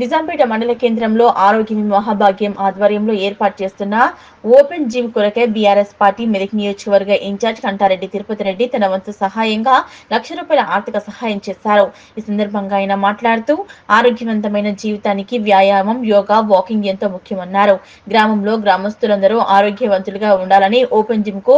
నిజాంపేట మండల కేంద్రంలో ఆరోగ్య మహాభాగ్యం ఆధ్వర్యంలో ఏర్పాటు చేస్తున్న ఓపెన్ జిమ్ కొరకై బీఆర్ఎస్ పార్టీ మెదక్ నియోజకవర్గ ఇన్ఛార్జ్ కంటారెడ్డి తిరుపతి రెడ్డి తన వంతు సహాయంగా లక్ష రూపాయల ఆర్థిక సహాయం చేశారు. ఈ సందర్భంగా ఆయన మాట్లాడుతూ ఆరోగ్యవంతమైన జీవితానికి వ్యాయామం యోగా వాకింగ్ ఎంతో ముఖ్యమన్నారు. గ్రామంలో గ్రామస్తులందరూ ఆరోగ్యవంతులుగా ఉండాలని ఓపెన్ జిమ్కు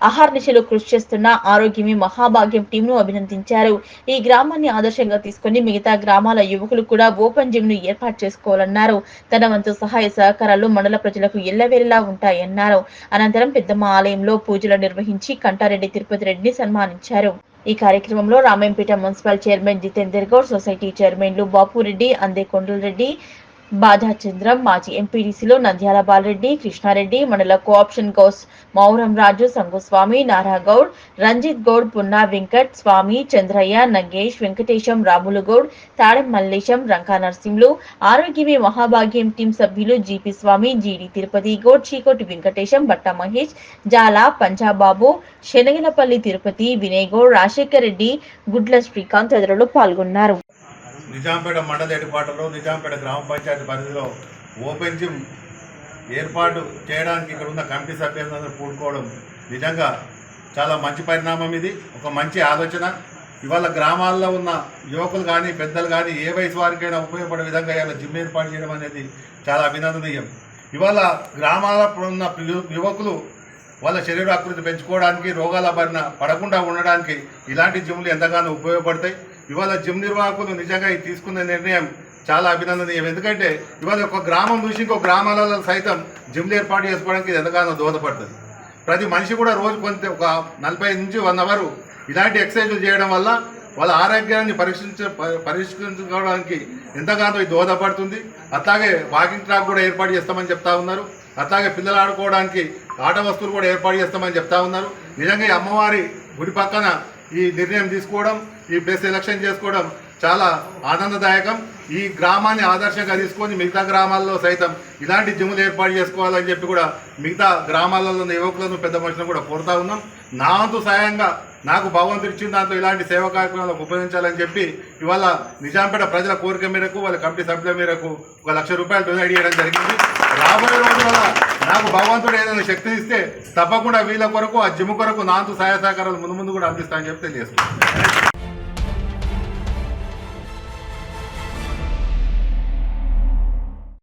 అహర్నిశలు కృషి చేస్తున్న ఆరోగ్యమే మహాభాగ్యం టీంను అభినందించారు. ఈ గ్రామాన్ని ఆదర్శంగా తీసుకుని మిగతా గ్రామాల యువకులు కూడా ఓపెన్ జిమ్ను ఏర్పాటు చేసుకోవాలన్నారు. తన వంతు సహాయ సహకారాలు మండల ప్రజలకు ఎల్లవేళలా ఉంటాయన్నారు. అనంతరం పెద్దమ్మ ఆలయంలో పూజలు నిర్వహించి కంటారెడ్డి తిరుపతి రెడ్డిని సన్మానించారు. ఈ కార్యక్రమంలో Ramampet municipal chairman Jitender Goud society చైర్మన్లు బాపురెడ్డి అందే కొండలరెడ్డి బాధా చంద్రం మాజీ ఎంపీడీసీలో నంద్యాల బాలరెడ్డి కృష్ణారెడ్డి మండల కోఆప్షన్ గౌస్ మౌరం రాజు సంగుస్వామి నారాగౌడ్ రంజిత్ గౌడ్ పున్నా వెంకట్ స్వామి చంద్రయ్య నగేష్ వెంకటేశం రాములు గౌడ్ తాడెం మల్లేశం రంకా నర్సింహులు ఆరోగ్యమే మహాభాగ్యం టీం సభ్యులు జీపీ స్వామి జీడి తిరుపతి గౌడ్ చీకోటి వెంకటేశం బట్ట మహేష్ జాల పంజాబాబు శనగలపల్లి తిరుపతి వినయ్ గౌడ్ రాజశేఖర్ రెడ్డి గుడ్ల శ్రీకాంత్ తదితరులు పాల్గొన్నారు. నిజాంపేట మండల ఏర్పాటులో నిజాంపేట గ్రామ పంచాయతీ పరిధిలో ఓపెన్ జిమ్ ఏర్పాటు చేయడానికి ఇక్కడ ఉన్న కమిటీ సభ్యులందరూ కూడుకోవడం నిజంగా చాలా మంచి పరిణామం ఇది. ఒక మంచి ఆలోచన. ఇవాళ గ్రామాల్లో ఉన్న యువకులు కానీ పెద్దలు కానీ ఏ వయసు వారికైనా ఉపయోగపడే విధంగా ఇవాళ జిమ్ ఏర్పాటు చేయడం అనేది చాలా అభినందనీయం. ఇవాళ గ్రామాల్లో ఉన్న యువకులు వాళ్ళ శరీర ఆకృతి పెంచుకోవడానికి రోగాల బారిన పడకుండా ఉండడానికి ఇలాంటి జిమ్లు ఎంతగానో ఉపయోగపడతాయి. ఇవాళ జిమ్ నిర్వాహకులు నిజంగా ఈ తీసుకున్న నిర్ణయం చాలా అభినందనీయం. ఎందుకంటే ఇవాళ ఒక గ్రామం చూసి ఇంకో గ్రామాలలో సైతం జిమ్లు ఏర్పాటు చేసుకోవడానికి ఇది ఎంతగానో దోహదపడుతుంది. ప్రతి మనిషి కూడా రోజు కొంత ఒక నలభై నుంచి వన్ అవర్ ఇలాంటి ఎక్సర్సైజులు చేయడం వల్ల వాళ్ళ ఆరోగ్యాన్ని పరీక్షించ పరిష్కరించుకోవడానికి పరీక్షించుకోవడానికి ఎంతగానో ఇది దోహదపడుతుంది. అట్లాగే వాకింగ్ ట్రాక్ కూడా ఏర్పాటు చేస్తామని చెప్తా ఉన్నారు. అట్లాగే పిల్లలు ఆడుకోవడానికి ఆట వస్తువులు కూడా ఏర్పాటు చేస్తామని చెప్తా ఉన్నారు. నిజంగా ఈ అమ్మవారి గుడి పక్కన ఈ నిర్ణయం తీసుకోవడం ఈ ప్లేస్ ఎలక్షన్ చేసుకోవడం చాలా ఆనందదాయకం. ఈ గ్రామాన్ని ఆదర్శంగా తీసుకొని మిగతా గ్రామాల్లో సైతం ఇలాంటి జిమ్లు ఏర్పాటు చేసుకోవాలని చెప్పి కూడా మిగతా గ్రామాలలో ఉన్న యువకులను పెద్ద మనుషులను కూడా కోరుతా ఉన్నాం. నా వంతు సాయంగా నాకు భగవంతుడు ఇచ్చిన దాంట్లో ఇలాంటి సేవా కార్యక్రమాలకు ఉపయోగించాలని చెప్పి ఇవాళ నిజాంపేట ప్రజల కోరిక మేరకు వాళ్ళ కమిటీ సభ్యుల మేరకు ఒక లక్ష రూపాయలు డొనేట్ చేయడం జరిగింది. రాబోయే రోజులలో నాకు భగవంతుడు ఏదైనా శక్తిని ఇస్తే తప్పకుండా వీళ్ళ కొరకు ఆ జిమ్ కొరకు నాంతు సహాయ సహకారాలు ముందు ముందు కూడా అందిస్తానని చెప్పి తెలియజేస్తున్నాను.